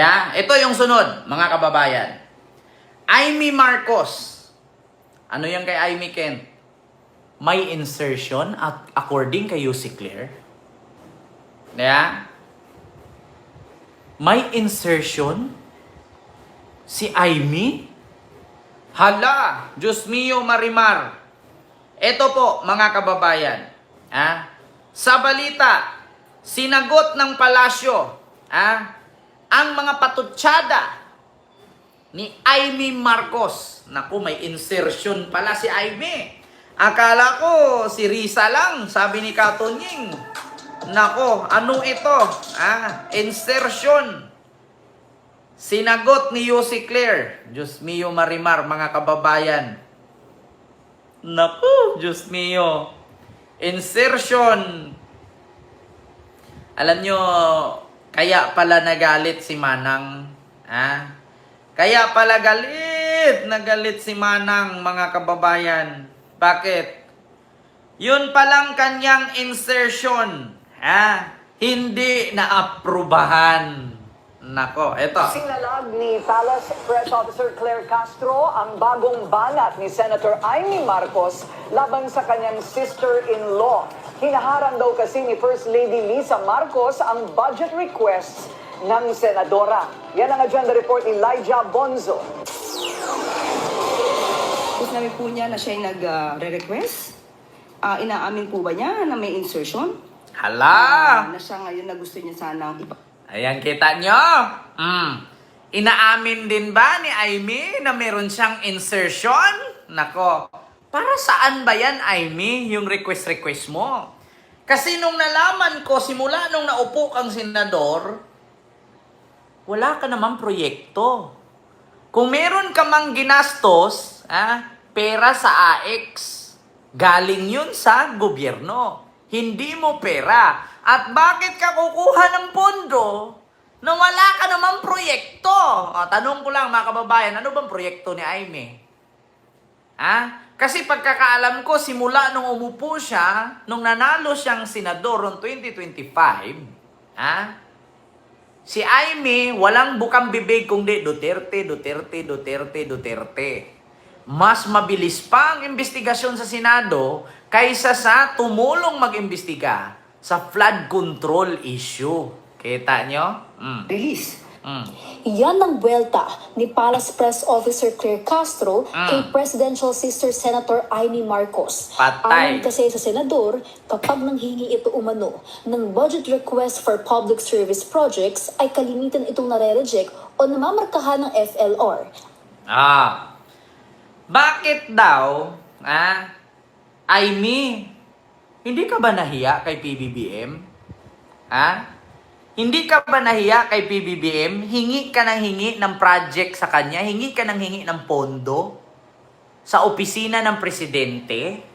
Yeah? Ito yung sunod, mga kababayan. Amy Marcos. Ano yan kay Amy Kent? May insertion at according kay Yussi Claire. Yeah? May insertion si Amy? Hala! Diyos mio marimar. Ito po, mga kababayan. Ah, sa balita, sinagot ng palasyo ah, ang mga patutsada ni Amy Marcos. Naku, may insertion pala si Amy. Akala ko si Risa lang, sabi ni Katunying. Nako, ano ito? Ah, insertion. Sinagot ni Yossi Claire. Diyos mio marimar, mga kababayan. Naku, Diyos mio. Insertion. Alam nyo, kaya pala nagalit si Manang. Ha? Kaya pala galit, nagalit si Manang, mga kababayan. Bakit? Yun palang kanyang insertion. Ha? Hindi na-aprobahan. Nako, eto. Sinalag ni Palace Press Officer Claire Castro ang bagong banat ni Senator Amy Marcos laban sa kanyang sister-in-law. Hinaharang daw kasi ni First Lady Lisa Marcos ang budget requests ng senadora. Yan ang agenda report ni Elijah Bonzo. Tapos namin po niya na siya yung nag-re-request. Ah, inaamin po ba niya na may insertion? Hala! Ah, na siya ngayon na gusto niya sanang ipa- Ayan, kita nyo? Mm. Inaamin din ba ni Amy na meron siyang insertion? Nako, para saan ba yan, Amy, yung request-request mo? Kasi nung nalaman ko, simula nung naupo kang senador, wala ka naman proyekto. Kung meron ka mang ginastos, ah, pera sa AX, galing yun sa gobyerno. Hindi mo pera. At bakit ka kukuha ng pondo na wala ka namang proyekto? O, tanong ko lang mga kababayan, ano bang proyekto ni Aimee? Ha? Kasi pagkakaalam ko, simula nung umupo siya, nung nanalo siyang senador noong 2025, ha? Si Aimee, walang bukang bibig kundi Duterte, Duterte, Duterte, Duterte. Mas mabilis pa ang investigasyon sa Senado kaysa sa tumulong mag-imbestiga sa flood control issue. Kita nyo? Mm. release. Mm. Iyan ang buwelta ni Palace Press Officer Claire Castro Mm. kay Presidential Sister Senator Amy Marcos. Patay. Ayon kasi sa senador, kapag nanghingi ito umano ng budget request for public service projects ay kalimitan itong nare-reject o namamarkahan ng FLR. Ah. Bakit daw, ah, Aimee, hindi ka ba nahiya kay PBBM? Ha? Hindi ka ba nahiya kay PBBM? Hingi ka ng hingi ng project sa kanya? Hingi ka ng hingi ng pondo? Sa opisina ng presidente?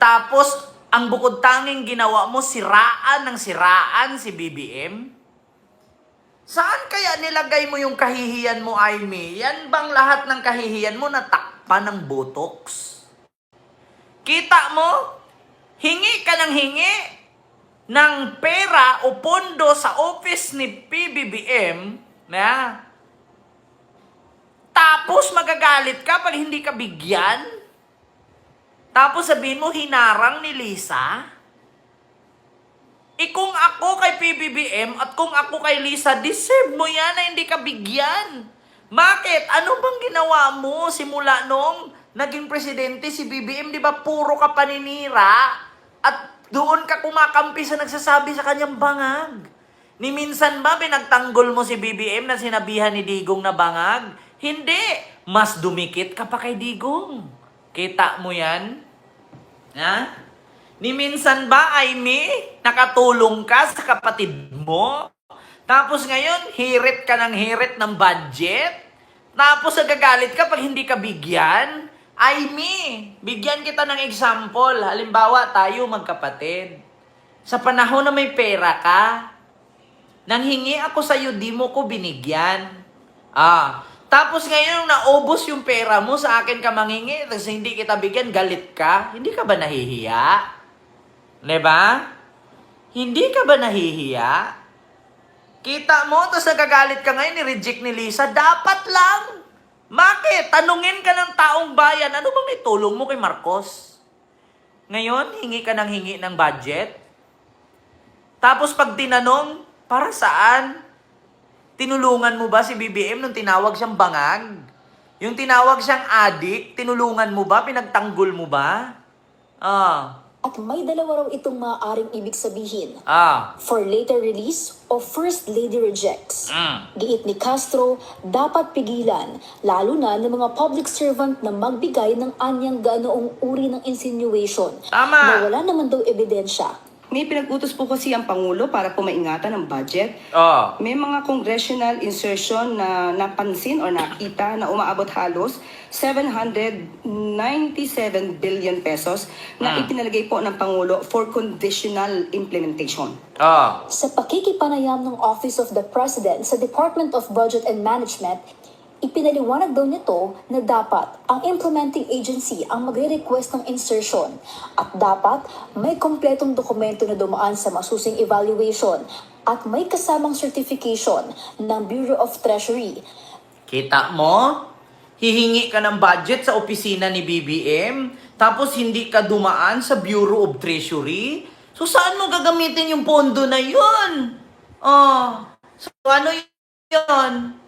Tapos, ang bukod tanging ginawa mo, siraan ng siraan si BBM? Saan kaya nilagay mo yung kahihiyan mo, Aimee? Yan bang lahat ng kahihiyan mo natakpan ng botox? Kita mo? Hingi ka ng hingi ng pera o pondo sa office ni PBBM na tapos magagalit ka pag hindi ka bigyan? Tapos sabihin mo, hinarang ni Lisa? Eh kung ako kay PBBM at kung ako kay Lisa, deserve mo yan na hindi ka bigyan. Bakit? Ano bang ginawa mo simula nung naging presidente si BBM? Di ba puro ka paninira? At doon ka kumakampi sa nagsasabi sa kanyang bangag. Ni minsan ba pinagtanggol mo si BBM na sinabihan ni Digong na bangag? Hindi. Mas dumikit ka pa kay Digong. Kita mo yan? Ha? Ni minsan ba, Aimee, nakatulong ka sa kapatid mo? Tapos ngayon, hirit ka ng hirit ng budget? Tapos nagagalit ka pag hindi ka bigyan? Aimee, bigyan kita ng example. Halimbawa, tayo magkapatid. Sa panahon na may pera ka, nang hingi ako sa'yo, di mo ko binigyan. Ah, tapos ngayon, naubos yung pera mo, sa akin ka mangingi, tapos hindi kita bigyan, galit ka, hindi ka ba nahihiya? 'Di ba? Hindi ka ba nahihiya? Kita mo, tapos nagagalit ka ngayon, ni-reject ni Lisa. Dapat lang. Bakit? Tanungin ka ng taong bayan, ano bang itulong mo kay Marcos? Ngayon, hingi ka ng hingi ng budget. Tapos pag tinanong, para saan? Tinulungan mo ba si BBM nung tinawag siyang bangag? Yung tinawag siyang adik, tinulungan mo ba? Pinagtanggol mo ba? Ah, At may dalawa raw itong maaaring ibig sabihin. ah, For later release o First Lady rejects. mm. Giit ni Castro, dapat pigilan, lalo na ng mga public servant na magbigay ng anyang ganoong uri ng insinuation Tama. na wala naman daw ebidensya. May pinag-utos po kasi ang Pangulo para po maingatan ng budget. Oh. May mga congressional insertion na napansin or nakita na umaabot halos 797 billion pesos na Ah. ipinalagay po ng Pangulo for conditional implementation. Oh. Sa pakikipanayam ng Office of the President sa Department of Budget and Management, ipinaliwanag daw nito na dapat ang implementing agency ang magre-request ng insertion at dapat may kompletong dokumento na dumaan sa masusing evaluation at may kasamang certification ng Bureau of Treasury Kita mo? Hihingi ka ng budget sa opisina ni BBM, tapos hindi ka dumaan sa Bureau of Treasury? So saan mo gagamitin yung pondo na yun? Oh, so ano yun?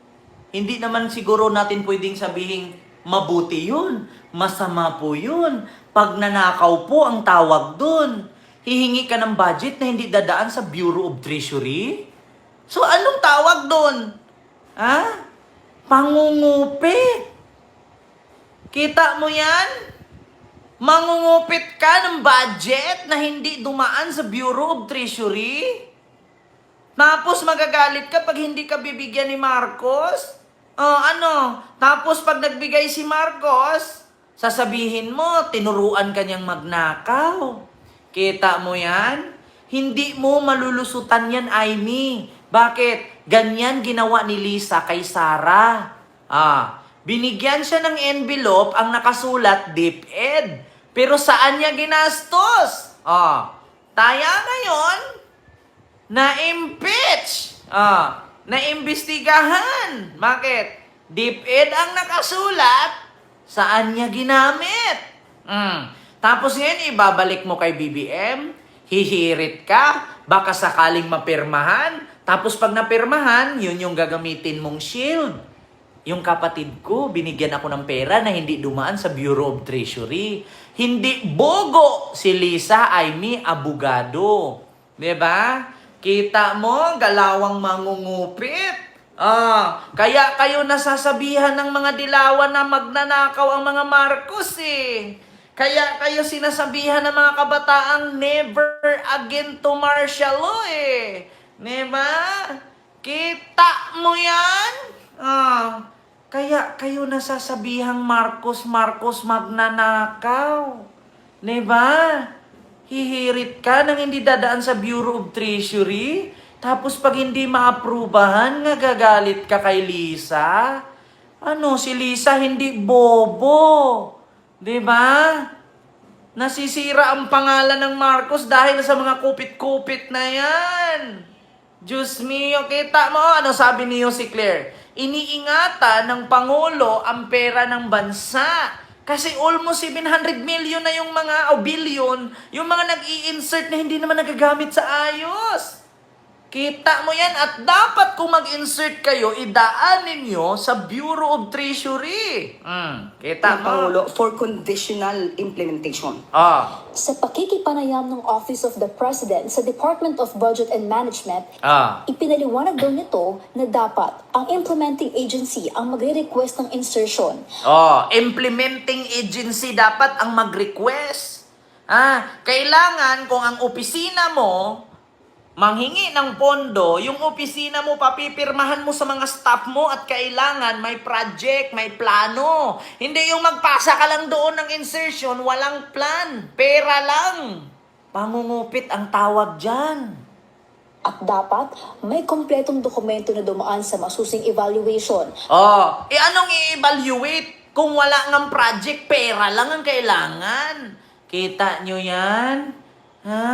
Hindi naman siguro natin pwedeng sabihin mabuti yun. Masama po yun. Pag nanakaw po ang tawag dun. Hihingi ka ng budget na hindi dadaan sa Bureau of Treasury? So anong tawag dun? Ha? Pangungupit. Kita mo yan? Mangungupit ka ng budget na hindi dumaan sa Bureau of Treasury? Tapos magagalit ka pag hindi ka bibigyan ni Marcos? Oh, ano? Tapos pag nagbigay si Marcos, sasabihin mo, tinuruan ka niyang magnakaw. Kita mo yan? Hindi mo malulusutan yan, Aimee. Bakit? Ganyan ginawa ni Lisa kay Sarah. Ah, binigyan siya ng envelope ang nakasulat DepEd. Pero saan niya ginastos? Ah, taya ngayon, na-impeach. Ah, naimbestigahan. Bakit? DepEd ang nakasulat, saan niya ginamit? Mm. Tapos ngayon, ibabalik mo kay BBM, hihirit ka, baka sakaling mapirmahan, tapos pag napirmahan, yun yung gagamitin mong shield. Yung kapatid ko, binigyan ako ng pera na hindi dumaan sa Bureau of Treasury. Hindi bogo si Lisa Aimee Abogado. 'Di ba? Kita mo, galawang mangungupit. Ah, kaya kayo nasasabihan ng mga dilawan na magnanakaw ang mga Marcos eh. Kaya kayo sinasabihan ng mga kabataang never again to martial law eh. Diba? Kita mo yan? Ah, kaya kayo nasasabihang Marcos, Marcos magnanakaw. Diba? Hihirit ka nang hindi dadaan sa Bureau of Treasury. Tapos pag hindi maaprubahan, nga gagalit ka kay Lisa. Ano, si Lisa hindi bobo. 'Di ba? Nasisira ang pangalan ng Marcos dahil sa mga kupit-kupit na yan. Diyos mio, kita mo, ano sabi niyo si Claire? Iniingatan ng Pangulo ang pera ng bansa. Kasi almost 700 million na yung mga, o billion, yung mga nag-i-insert na hindi naman nagagamit sa ayos. Kita mo yan at dapat kung mag-insert kayo, idaan ninyo sa Bureau of Treasury. Mm, kita ng mo? Pangulo for conditional implementation. Ah, Sa pakikipanayam ng Office of the President sa Department of Budget and Management, ah. ipinaliwanag daw nito na dapat ang implementing agency ang magre-request ng insertion Oh, implementing agency dapat ang mag-request. Ah, kailangan kung ang opisina mo manghingi ng pondo, yung opisina mo papipirmahan mo sa mga staff mo at kailangan may project, may plano. Hindi yung magpasa ka lang doon ng insertion, walang plan, pera lang. Pangungupit ang tawag dyan. at dapat may kompletong dokumento na dumaan sa masusing evaluation Oh, eh anong i-evaluate kung wala ng project, pera lang ang kailangan. Kita nyo yan? Ha?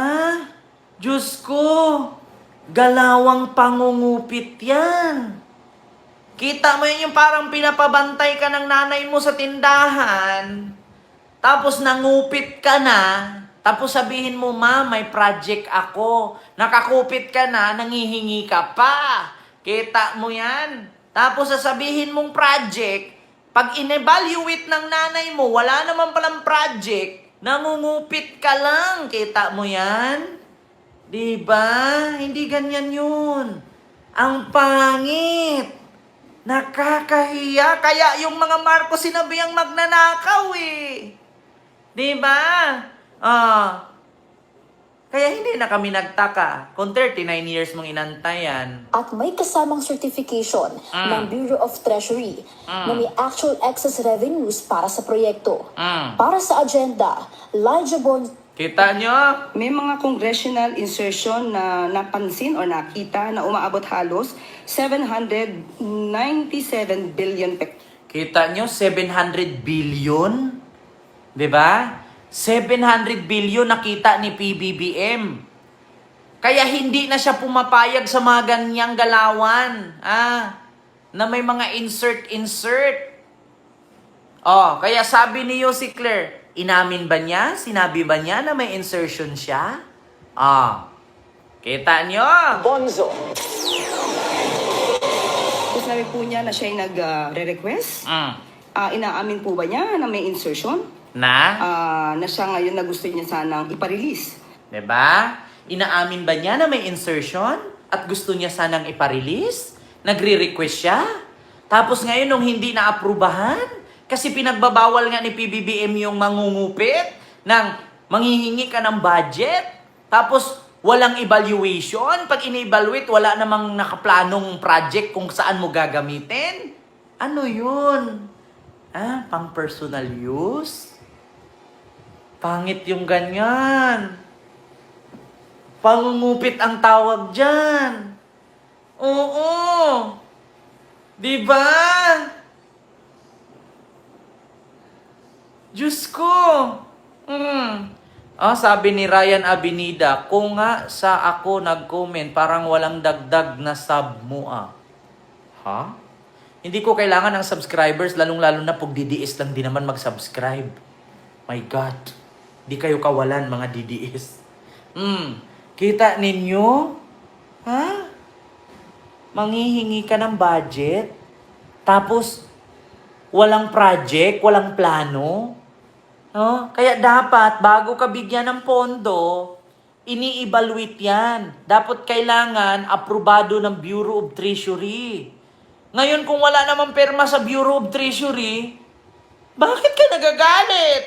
Diyos ko, Galawang pangungupit yan. Kita mo yun yung parang pinapabantay ka ng nanay mo sa tindahan, tapos nangupit ka na, tapos sabihin mo, ma, may project ako. Nakakupit ka na, nangihingi ka pa. Kita mo yan. Tapos sasabihin mong project, pag in-evaluate ng nanay mo, wala naman palang project, nangungupit ka lang. Kita mo yan? Di ba? Hindi ganyan yun. Ang pangit. Nakakahiya. Kaya yung mga Marcos sinabi ang magnanakaw eh. Di ba? Ah. Kaya hindi na kami nagtaka kung 39 years mong inantayan. at may kasamang certification Mm. ng Bureau of Treasury na may actual excess revenues para sa proyekto. Mm. Para sa agenda, Bon Kita nyo? May mga congressional insertion na napansin o nakita na umaabot halos 797 billion pe- Kita nyo? 700 billion? Ba? 700 billion nakita ni PBBM. Kaya hindi na siya pumapayag sa mga ganyang galawan. Ah, na may mga insert-insert. Oh, kaya sabi ni Yossi Claire, inamin ba niya? Sinabi ba niya na may insertion siya? Ah, kita nyo? Bonzo. Sinabi po niya na siya ay nag-request. Mm. Ah, inaamin po ba niya na may insertion? Na? Ah, na siya ngayon na gusto niya sanang iparelease. 'Di ba? Inaamin ba niya na may insertion at gusto niya sanang iparelease? Nagre-request siya? Tapos ngayon nung hindi na aprubahan, kasi pinagbabawal nga ni PBBM yung mangungupit ng manghihingi ka ng budget, tapos walang evaluation, pag ini-evaluate wala namang nakaplanong project kung saan mo gagamitin. Ano yun? Ah, pang personal use? Pangit yung ganyan. Pangungupit ang tawag dyan. Oo. Di ba? Diyos ko. Mm. Ah, sabi ni Ryan Abinida, kung nga sa ako nag-comment, parang walang dagdag na sub mo ah. Ha? Hindi ko kailangan ng subscribers, lalong-lalo na pag DDS lang din naman mag-subscribe. My God. Di kayo kawalan, mga DDS. Hmm. Kita ninyo? Ha? Manghihingi ka ng budget? Tapos, walang project, walang plano? No? Kaya dapat, bago ka bigyan ng pondo, ini-evaluate yan. Dapat kailangan aprobado ng Bureau of Treasury. Ngayon, kung wala namang perma sa Bureau of Treasury, bakit ka nagagalit?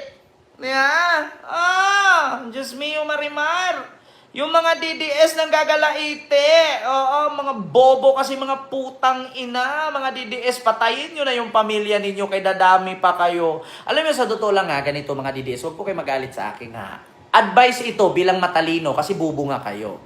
Yeah. Ah, Diyos mio marimar. Yung mga DDS nang gagalaite. Oo, mga bobo kasi mga putang ina. Mga DDS, patayin nyo na yung pamilya ninyo kay dadami pa kayo. Alam mo, sa totoo lang nga, ganito mga DDS, huwag po kayo magalit sa akin ha. Advice ito bilang matalino kasi bubo nga kayo.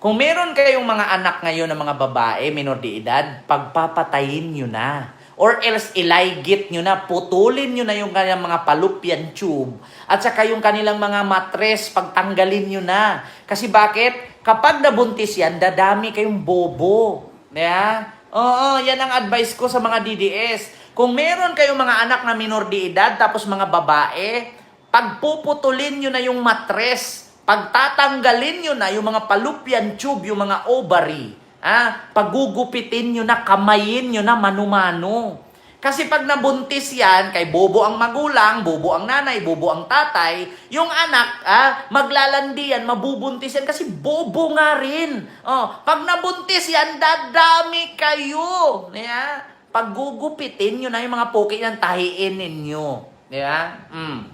Kung meron kayong mga anak ngayon ng mga babae, minor de edad, pagpapatayin nyo na. Or else ilaygit nyo na, putulin nyo na yung kanilang mga palupyan tube. At saka yung kanilang mga matres, pagtanggalin nyo na. Kasi bakit? Kapag nabuntis yan, dadami kayong bobo. Yeah? Oo, yan ang advice ko sa mga DDS. Kung meron kayong mga anak na minor de edad, tapos mga babae, pagpuputulin nyo na yung matres, pagtatanggalin nyo na yung mga fallopian tube, yung mga ovary, ah, paggugupitin nyo na, kamayin nyo na mano-mano. Kasi pag nabuntis yan, kay bobo ang magulang, bobo ang nanay, bobo ang tatay, yung anak, ah, maglalandi yan, mabubuntis yan kasi bobo nga rin. Oh, pag nabuntis yan, dadami kayo. Yeah? Paggugupitin nyo na yung mga puki ng tahiin ninyo. Yeah? Mm.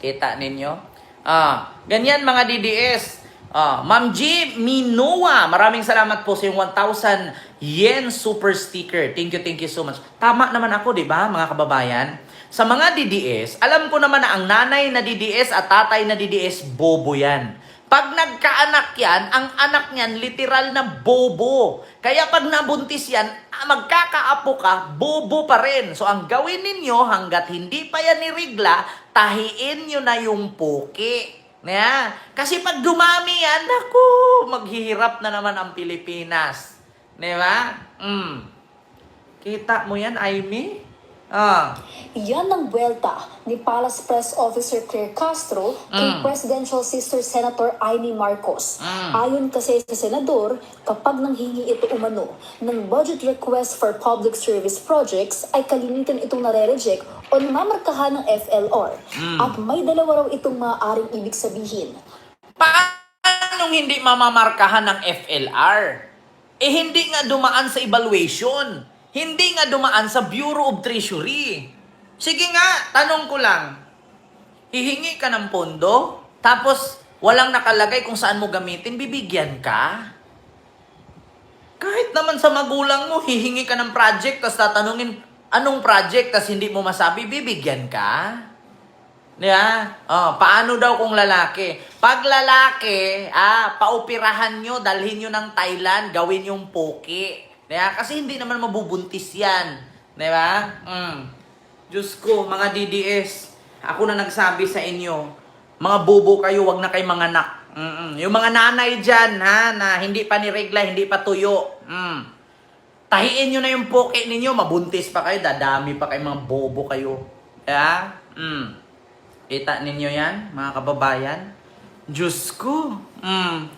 Kita ninyo? Ah, ganyan mga DDS. Ah, Ma'am G Minoa, maraming salamat po sa yung 1,000 yen super sticker. Thank you, thank you so much. Tama naman ako, di ba, mga kababayan? Sa mga DDS, alam ko naman na ang nanay na DDS at tatay na DDS, bobo yan. Pag nagkaanak yan, ang anak niyan literal na bobo. Kaya pag nabuntis yan, ah, magkakaapo ka, bobo pa rin. So ang gawin ninyo hanggat hindi pa yan nirigla, tahiin nyo na yung puki. Yeah. Kasi pag dumami yan, naku, maghihirap na naman ang Pilipinas. Di ba? Mm. Kita mo yan, Amy? Ah. Yan ang buwelta ni Palace Press Officer Claire Castro kay Presidential Sister Senator Amy Marcos. Ayon kasi sa senador, kapag nanghingi ito umano ng budget request for public service projects, ay kalimitan itong nare-reject o namamarkahan ng FLR. At may dalawa raw itong maaaring ibig sabihin. Paano hindi mamamarkahan ng FLR? Eh hindi nga dumaan sa evaluation. Hindi nga dumaan sa Bureau of Treasury. Sige nga, tanong ko lang. Hihingi ka ng pondo, tapos walang nakalagay kung saan mo gamitin, bibigyan ka? Kahit naman sa magulang mo, hihingi ka ng project, tapos tatanungin, anong project, tapos hindi mo masabi, bibigyan ka? Yeah. Oh, paano daw kung lalaki? Pag lalaki, ah, paupirahan nyo, dalhin nyo ng Thailand, gawin yung poki. Yeah? Kasi hindi naman mabubuntis yan. Di ba? Mm. Diyos ko, mga DDS, ako na nagsabi sa inyo, mga bobo kayo, wag na kay mga anak. Mm-mm. Yung mga nanay dyan, ha, na hindi pa niregla, hindi pa tuyo. Mm. Tahiin nyo na yung poke ninyo, mabuntis pa kayo, dadami pa kayo, mga bobo kayo. Yeah? Mm. Kita ninyo yan, mga kababayan? Diyos ko. Mm.